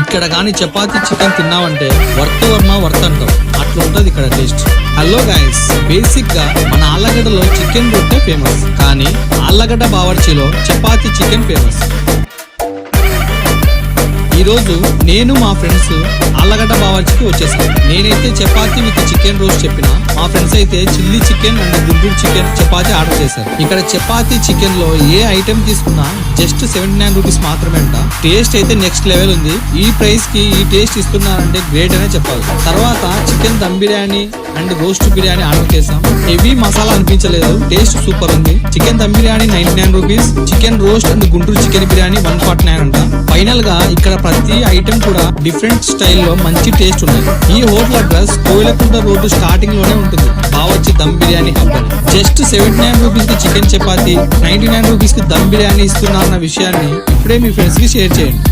ఇక్కడ కానీ చపాతీ చికెన్ తిన్నావంటే వర్త వర్మ వర్త్ అంటాం అట్లా ఉంటుంది ఇక్కడ టేస్ట్. హలో గాయస్ బేసిక్గా మన ఆళ్ళగడ్డలో చికెన్ రొట్టె ఫేమస్ కానీ ఆళ్ళగడ్డ బావర్చిలో చపాతీ చికెన్ ఫేమస్ ఈరోజు నేను మా ఫ్రెండ్స్ ఆళ్ళగడ్డ బావర్చికి వచ్చేసాను నేనైతే చపాతీ విత్ చికెన్ రోస్ట్ చెప్పిన మా ఫ్రెండ్స్ అయితే chilli chicken and Guntur chicken chapati order చేశారు. ఇక్కడ చపాతీ చికెన్లో ఏ ఐటమ్ తీసుకున్నా జస్ట్ సెవెంటీ నైన్ రూపీస్ మాత్రమే అంట. టేస్ట్ అయితే నెక్స్ట్ లెవెల్ ఉంది. ఈ ప్రైస్కి ఈ టేస్ట్ ఇస్తున్నారంటే గ్రేట్ అనే చెప్పాలి. తర్వాత chicken dum biryani and roast biryani order చేసాం హెవీ మసాలా అనిపించలేదు. టేస్ట్ సూపర్ ఉంది. Chicken dum biryani ninety nine rupees chicken roast and Guntur chicken biryani one forty nine అంట. ఫైనల్గా ఇక్కడ ప్రతి ఐటెం కూడా డిఫరెంట్ స్టైల్లో మంచి టేస్ట్ ఉన్నాయి ఈ హోటల్ అడ్రస్ కోయిలకుంట రోడ్డు స్టార్టింగ్లోనే ఉంటుంది. Bawarchi dum biryani hub just seventy nine రూపీస్కి చికెన్ చపాతి నైన్టీ నైన్ రూపీస్కి దమ్ బిర్యానీ ఇస్తున్నారన్న విషయాన్ని ఇప్పుడే మీ ఫ్రెండ్స్కి షేర్ చేయండి.